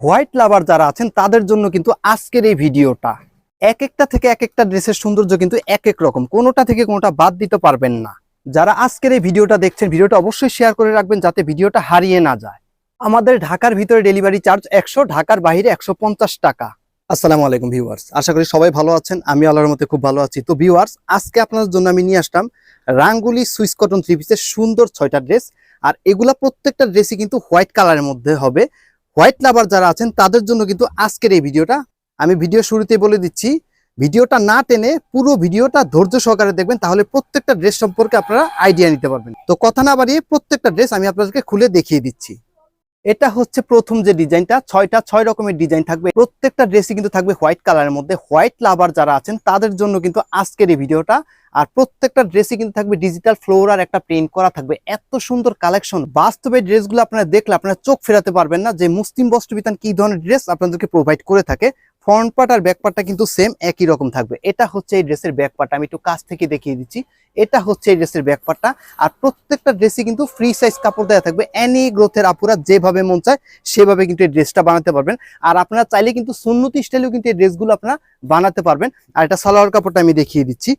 White লাভার যারা আছেন, তাদের জন্য কিন্তু আজকের এই ভিডিওটা। এক একটা থেকে এক একটা ড্রেসের সৌন্দর্য কিন্তু এক এক রকম। কোনোটা থেকে কোনোটা বাদ দিতে পারবেন না। যারা আজকের এই ভিডিওটা দেখছেন, ভিডিওটা অবশ্যই শেয়ার করে রাখবেন যাতে ভিডিওটা হারিয়ে না যায়। আমাদের ঢাকার ভিতরে ডেলিভারি চার্জ একশো, ঢাকার বাইরে একশো পঞ্চাশ টাকা। আসসালামু আলাইকুম ভিউয়ার্স আশা করি সবাই ভালো আছেন। আমি আল্লাহর মতে খুব ভালো আছি। তো ভিউয়ার্স আজকে আপনাদের জন্য আমি নিয়ে আসলাম রাঙ্গুলি সুইস কটন থ্রি পিসের সুন্দর ছয়টা ড্রেস আর এগুলা প্রত্যেকটা ড্রেসই কিন্তু হোয়াইট কালারের মধ্যে হবে। হোয়াইট লাভার যারা আছেন, তাদের জন্য কিন্তু আজকের এই ভিডিওটা। আমি ভিডিও শুরুতে বলে দিচ্ছি, ভিডিওটা না টেনে পুরো ভিডিওটা ধৈর্য সহকারে দেখবেন, তাহলে প্রত্যেকটা ড্রেস সম্পর্কে আপনারা আইডিয়া নিতে পারবেন। তো কথা না বাড়িয়ে প্রত্যেকটা ড্রেস আমি আপনাদেরকে খুলে দেখিয়ে দিচ্ছি। এটা হচ্ছে প্রথম যে ডিজাইনটা, ছয়টা, ছয় রকমের ডিজাইন থাকবে। প্রত্যেকটা ড্রেসই কিন্তু থাকবে হোয়াইট কালারের মধ্যে। হোয়াইট লাভার যারা আছেন, তাদের জন্য কিন্তু আজকের এই ভিডিওটা। আর প্রত্যেকটা ড্রেসই কিন্তু থাকবে ডিজিটাল ফ্লোর আর একটা প্রিন্ট করা থাকবে। এত সুন্দর কালেকশন বাস্তবে ড্রেসগুলো আপনারা দেখলে আপনারা চোখ ফেরাতে পারবেন না যে মুসলিম বস্ত্রবিতান কি ধরনের ড্রেস আপনাদেরকে প্রোভাইড করে থাকে। ফ্রন্ট পার্ট আর ব্যাক পার্টটা কিন্তু সেম একই রকম থাকবে। এটা হচ্ছে এই ড্রেসের ব্যাক পার্ট আমি একটু কাছ থেকে দেখিয়ে দিচ্ছি। এটা হচ্ছে এই ড্রেসের ব্যাক পার্টটা আর প্রত্যেকটা ড্রেসই কিন্তু ফ্রি সাইজ কাপড় দেওয়া থাকবে। অ্যানি গ্রোথের আপুরা যেভাবে মন চায়, সেভাবে কিন্তু এই ড্রেসটা বানাতে পারবেন। আর আপনারা চাইলে কিন্তু সুন্নতি স্টাইলেও কিন্তু এই ড্রেসগুলো আপনারা বানাতে পারবেন। আর এটা সালোয়ার কাপড়টা আমি দেখিয়ে দিচ্ছি।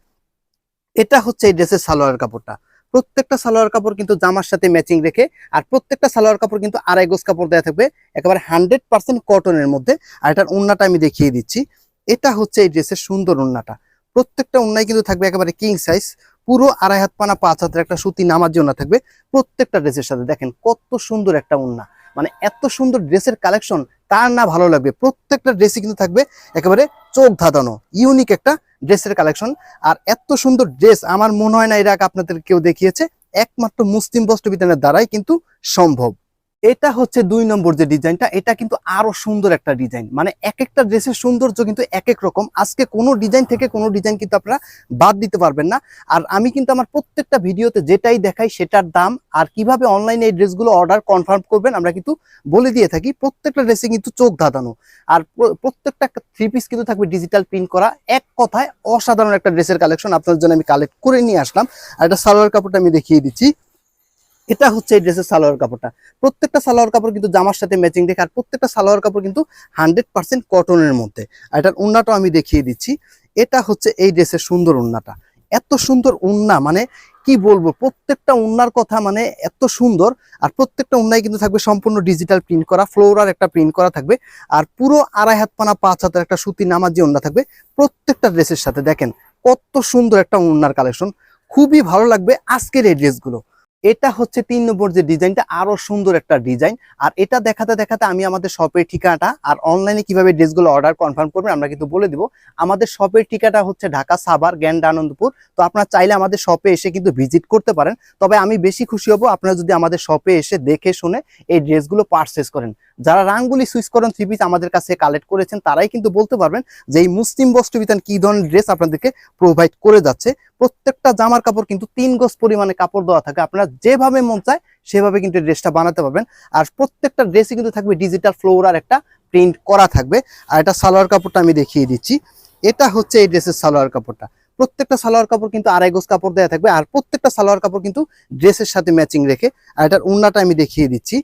এটা হচ্ছে এই ড্রেসের সালোয়ার কাপড়টা। প্রত্যেকটা সালোয়ার কাপড় কিন্তু জামার সাথে ম্যাচিং রেখে আর প্রত্যেকটা সালোয়ার কাপড় কিন্তু আড়াই গোজ কাপড় দেওয়া থাকবে, একেবারে হান্ড্রেড পার্সেন্ট কটনের মধ্যে। আর এটার উন্নাটা আমি দেখিয়ে দিচ্ছি। এটা হচ্ছে এই ড্রেসের সুন্দর উন্নাটা। প্রত্যেকটা উন্নায় কিন্তু থাকবে একেবারে কিং সাইজ পুরো আড়াই হাত পানা, পাঁচ হাতের একটা সুতি নামার জন্য থাকবে প্রত্যেকটা ড্রেসের সাথে। দেখেন কত সুন্দর একটা উন্না। মানে এত সুন্দর ড্রেসের কালেকশন তার না ভালো লাগবে? প্রত্যেকটা ড্রেসই কিন্তু থাকবে একেবারে চোখ ধাঁধানো ইউনিক একটা ড্রেসের কালেকশন। আর এত সুন্দর ড্রেস আমার মনে হয় না এর আগে আপনাদের কেউ দেখিয়েছে। একমাত্র মুসলিম বস্ত্র বস্ত্রবিতানের দ্বারাই কিন্তু সম্ভব। এটা হচ্ছে দুই নম্বর যে ডিজাইনটা, এটা কিন্তু আরও সুন্দর একটা ডিজাইন। মানে এক একটা ড্রেসের সৌন্দর্য কিন্তু এক এক রকম। আজকে কোনো ডিজাইন থেকে কোনো ডিজাইন কিন্তু আপনারা বাদ দিতে পারবেন না। আর আমি কিন্তু আমার প্রত্যেকটা ভিডিওতে যেটাই দেখাই সেটার দাম আর কীভাবে অনলাইনে এই ড্রেসগুলো অর্ডার কনফার্ম করবেন, আমরা কিন্তু বলে দিয়ে থাকি। প্রত্যেকটা ড্রেসে কিন্তু চোখ ধাঁধানো। আর প্রত্যেকটা থ্রি পিস কিন্তু থাকবে ডিজিটাল প্রিন্ট করা। এক কথায় অসাধারণ একটা ড্রেসের কালেকশন আপনাদের জন্য আমি কালেক্ট করে নিয়ে আসলাম। আর একটা সালোয়ার কাপড়টা আমি দেখিয়ে দিচ্ছি। এটা হচ্ছে এই ড্রেসের সালোয়ার কাপড়টা। প্রত্যেকটা সালোয়ার কাপড় কিন্তু জামার সাথে ম্যাচিং দেখে, আর প্রত্যেকটা সালোয়ার কাপড় কিন্তু হান্ড্রেড পার্সেন্ট কটনের মধ্যে। আর এটার উন্নাটাও আমি দেখিয়ে দিচ্ছি। এটা হচ্ছে এই ড্রেসের সুন্দর উন্নাটা। এত সুন্দর উন্না মানে কি বলব, প্রত্যেকটা উন্নার কথা মানে এত সুন্দর, আর প্রত্যেকটা উন্নায় কিন্তু থাকবে সম্পূর্ণ ডিজিটাল প্রিন্ট করা ফ্লোরার একটা প্রিন্ট করা থাকবে, আর পুরো আড়াই হাত পানা, পাঁচ হাতের একটা সুতি নামার যে উন্না থাকবে, প্রত্যেকটা ড্রেসের সাথে দেখেন কত সুন্দর একটা উন্নার কালেকশন খুবই ভালো লাগবে আজকের এই ড্রেসগুলো। এটা হচ্ছে তিন নম্বর যে ডিজাইনটা, আরও সুন্দর একটা ডিজাইন। আর এটা দেখাতে দেখাতে আমি আমাদের শপের ঠিকানাটা আর অনলাইনে কীভাবে ড্রেসগুলো অর্ডার কনফার্ম করবেন আমরা কিন্তু বলে দিব। আমাদের শপের ঠিকানা হচ্ছে ঢাকা সাভার জ্ঞান আনন্দপুর তো আপনারা চাইলে আমাদের শপে এসে কিন্তু ভিজিট করতে পারেন। তবে আমি বেশি খুশি হব আপনারা যদি আমাদের শপে এসে দেখে শুনে এই ড্রেসগুলো পারচেস করেন। যারা রাঙ্গুলি সুইচ করেন থ্রি পিস আমাদের কাছে কালেক্ট করেছেন, তারাই কিন্তু বলতে পারবেন যে এই মুসলিম বস্ত্রবিতান কি ধরনের ড্রেস আপনাদেরকে প্রোভাইড করে যাচ্ছে। প্রত্যেকটা জামার কাপড় কিন্তু তিন গজ পরিমাণে কাপড় দেওয়া থাকে। আপনারা যেভাবে মন চায়, সেভাবে কিন্তু ড্রেসটা বানাতে পারবেন। আর প্রত্যেকটা ড্রেসই কিন্তু থাকবে ডিজিটাল ফ্লোর আর একটা প্রিন্ট করা থাকবে। আর এটা সালোয়ার কাপড়টা আমি দেখিয়ে দিচ্ছি। এটা হচ্ছে এই ড্রেসের সালোয়ার কাপড়টা। প্রত্যেকটা সালোয়ার কাপড় কিন্তু আড়াই গজ কাপড় দেওয়া থাকবে। আর প্রত্যেকটা সালোয়ার কাপড় কিন্তু ড্রেসের সাথে ম্যাচিং রেখে, আর এটার উন্নাটা আমি দেখিয়ে দিচ্ছি।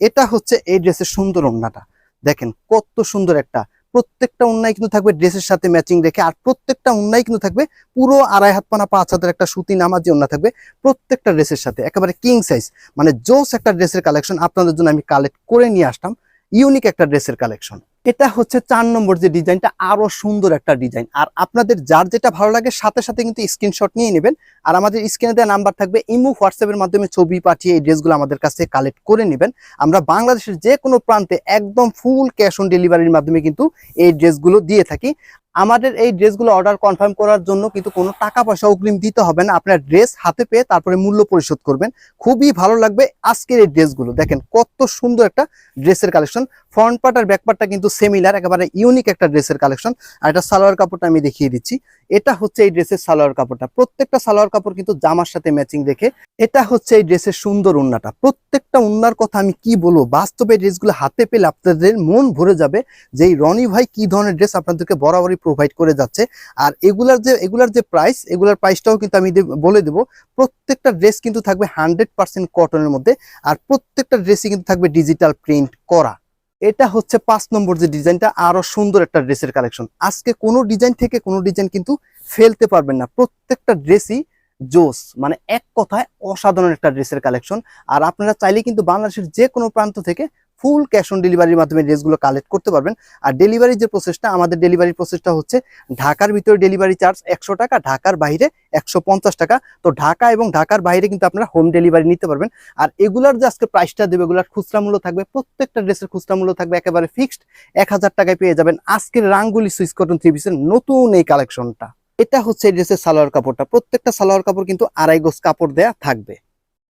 এটা হচ্ছে এই ড্রেসের সুন্দর ওড়নাটা। দেখেন, কত সুন্দর একটা। প্রত্যেকটা উন্নায় কিন্তু থাকবে ড্রেসের সাথে ম্যাচিং রেখে, আর প্রত্যেকটা উন্নায় কিন্তু থাকবে পুরো আড়াই হাত পানা, পাঁচ হাতের একটা সুতি নামার যে ওনা থাকবে প্রত্যেকটা ড্রেসের সাথে। একেবারে কিং সাইজ মানে জোস একটা ড্রেসের কালেকশন আপনাদের জন্য আমি কালেক্ট করে নিয়ে আসতাম। ইউনিক একটা ড্রেসের কালেকশন এটা হচ্ছে চার নম্বর যে ডিজাইনটা আরও সুন্দর একটা ডিজাইন। আর আপনাদের যার যেটা ভালো লাগে, সাথে সাথে কিন্তু স্ক্রিনশট নিয়ে নেবেন। আর আমাদের স্ক্রিনে দেওয়া নাম্বার থাকবে, ইমো হোয়াটসঅ্যাপের মাধ্যমে ছবি পাঠিয়ে এই ড্রেসগুলো আমাদের কাছে কালেক্ট করে নেবেন। আমরা বাংলাদেশের যে কোনো প্রান্তে একদম ফুল ক্যাশ অন ডেলিভারির মাধ্যমে কিন্তু এই ড্রেসগুলো দিয়ে থাকি। আমাদের এই ড্রেসগুলো অর্ডার কনফার্ম করার জন্য কিন্তু কোনো টাকা পয়সা অগ্রিম দিতে হবে না। আপনার ড্রেস হাতে পেয়ে তারপরে মূল্য পরিশোধ করবেন। খুবই ভালো লাগবে আজকের এই ড্রেসগুলো দেখেন কত সুন্দর একটা ড্রেসের কালেকশন ফ্রন্ট পার্ট আর ব্যাক পার্টটা কিন্তু সেমিলার একেবারে ইউনিক একটা ড্রেসের কালেকশন আর এটা সালোয়ার কাপড়টা আমি দেখিয়ে দিচ্ছি। এটা হচ্ছে এই ড্রেসের সালোয়ার কাপড়টা। প্রত্যেকটা সালোয়ার কাপড় কিন্তু জামার সাথে ম্যাচিং দেখে। এটা হচ্ছে এই ড্রেসের সুন্দর উন্নাটা। প্রত্যেকটা উন্নার কথা আমি কি বলব? বাস্তবে ড্রেসগুলো হাতে পেলে আপনাদের মন ভরে যাবে যে এই রনি ভাই কি ধরনের ড্রেস আপনাদেরকে বরাবরই প্রোভাইড করে যাচ্ছে। আর এগুলার যে এগুলার যে প্রাইস এগুলার প্রাইসটাও কিন্তু আমি বলে দেবো। প্রত্যেকটা ড্রেস কিন্তু থাকবে হান্ড্রেড পার্সেন্ট কটনের মধ্যে। আর প্রত্যেকটা ড্রেসই কিন্তু থাকবে ডিজিটাল প্রিন্ট করা। এটা হচ্ছে পাঁচ নম্বর যে ডিজাইনটা, আরও সুন্দর একটা ড্রেসের কালেকশন। আজকে কোনো ডিজাইন থেকে কোনো ডিজাইন কিন্তু ফেলতে পারবেন না। প্রত্যেকটা ড্রেসই জোস মানে এক কথায় অসাধারণ একটা ড্রেসের কালেকশন। আর আপনারা চাইলে কিন্তু বাংলাদেশের যে কোনো প্রান্ত থেকে ফুল ক্যাশ অন ডেলিভারির মাধ্যমে ড্রেসগুলো কালেক্ট করতে পারবেন। আর ডেলিভারির যে প্রসেসটা আমাদের ডেলিভারি প্রসেসটা হচ্ছে ঢাকার ভিতরে ডেলিভারি চার্জ একশো টাকা, ঢাকার বাইরে একশো পঞ্চাশ টাকা। তো ঢাকা এবং ঢাকার বাইরে কিন্তু আপনারা হোম ডেলিভারি নিতে পারবেন। আর এগুলার যে আজকে প্রাইসটা দেবে, এগুলার খুচরা মূল্য থাকবে, প্রত্যেকটা ড্রেসের খুচরা মূল্য থাকবে একেবারে ফিক্সড এক হাজার টাকায় পেয়ে যাবেন আজকের রাঙ্গুলি সুইচ কটন থ্রি পিসের নতুন এই কালেকশনটা এটা হচ্ছে ড্রেসের সালোয়ার কাপড়টা। প্রত্যেকটা সালোয়ার কাপড় কিন্তু আড়াই গোজ কাপড় দেয়া থাকবে।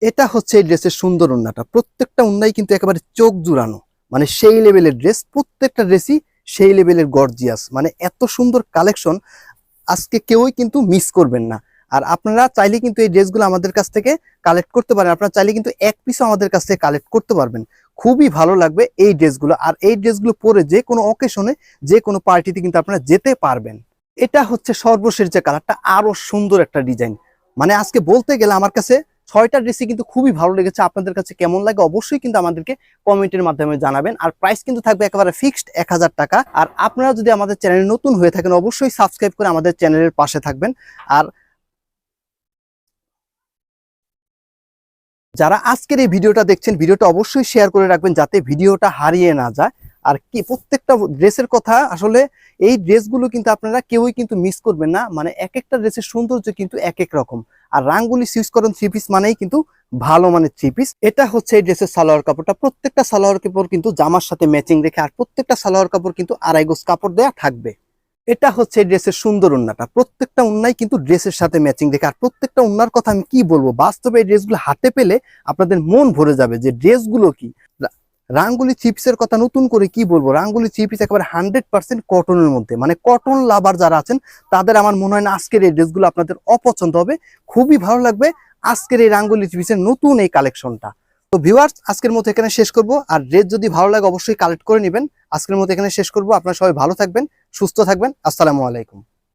এটা হচ্ছে এই ড্রেসের সুন্দর উন্নাটা। প্রত্যেকটা উন্নাই কিন্তু একেবারে চোখ জুড়ানো। মানে সেই লেভেলের ড্রেস, প্রত্যেকটা ড্রেসই সেই লেভেলের গর্জিয়াস। মানে এত সুন্দর কালেকশন আজকে কেউই কিন্তু মিস করবেন না। আর আপনারা চাইলে কিন্তু এই ড্রেসগুলো আমাদের কাছ থেকে কালেক্ট করতে পারেন। আপনারা চাইলে কিন্তু এক পিসও আমাদের কাছ থেকে কালেক্ট করতে পারবেন। খুবই ভালো লাগবে এই ড্রেসগুলো। আর এই ড্রেসগুলো পরে যে কোনো অকেশনে, যে কোনো পার্টিতে কিন্তু আপনারা যেতে পারবেন। এটা হচ্ছে সর্বশেষ যে কালারটা আরও সুন্দর একটা ডিজাইন। মানে আজকে বলতে গেলে আমার কাছে ছয়টা ড্রেসই কিন্তু খুবই ভালো লেগেছে। আপনাদের কাছে কেমন লাগে অবশ্যই কিন্তু আমাদেরকে কমেন্টের মাধ্যমে জানাবেন। আর প্রাইস কিন্তু থাকবে একেবারে ফিক্সড এক হাজার টাকা। আর আপনারা যদি আমাদের চ্যানেল নতুন হয়ে থাকেন, অবশ্যই সাবস্ক্রাইব করে আমাদের চ্যানেলের পাশে থাকবেন। আর যারা আজকের এই ভিডিওটা দেখছেন, ভিডিওটা অবশ্যই শেয়ার করে রাখবেন যাতে ভিডিওটা হারিয়ে না যায়। আর কি, প্রত্যেকটা ড্রেসের কথা আসলে এই ড্রেসগুলো কিন্তু আপনারা কেউই কিন্তু মিস করবেন না। মানে এক একটা ড্রেসের সৌন্দর্য কিন্তু এক এক রকম। আর রাঙ্গুলি সিউজ করেন থ্রি পিস মানেই কিন্তু ভালো মানে থ্রি পিস এটা হচ্ছে এই ড্রেসের সালোয়ার কাপড়টা। প্রত্যেকটা সালোয়ার কাপড় কিন্তু জামার সাথে ম্যাচিং রেখে আর প্রত্যেকটা সালোয়ার কাপড় কিন্তু আড়াই গোজ কাপড় দেওয়া থাকবে। এটা হচ্ছে এই ড্রেসের সুন্দর উন্নাটা প্রত্যেকটা উন্নাই কিন্তু ড্রেসের সাথে ম্যাচিং রেখে আর প্রত্যেকটা উন্নার কথা আমি কি বলব? বাস্তবে এই ড্রেসগুলো হাতে পেলে আপনাদের মন ভরে যাবে যে ড্রেসগুলো কি। রাঙ্গুলি চিপসের কথা নতুন করে কি বলব? রাঙ্গুলি চিপস একেবারে হান্ড্রেড পার্সেন্ট কটনের মধ্যে। মানে কটন লাভার যারা আছেন, তাদের আমার মনে হয় না আজকের এই ড্রেসগুলো আপনাদের অপছন্দ হবে। খুবই ভালো লাগবে আজকের এই রাঙ্গুলি চিপসের নতুন এই কালেকশনটা তো ভিউয়ার্স আজকের মতো এখানে শেষ করব। আর ড্রেস যদি ভালো লাগে, অবশ্যই কালেক্ট করে নেবেন। আজকের মতো এখানে শেষ করব। আপনারা সবাই ভালো থাকবেন, সুস্থ থাকবেন। আসসালামু আলাইকুম।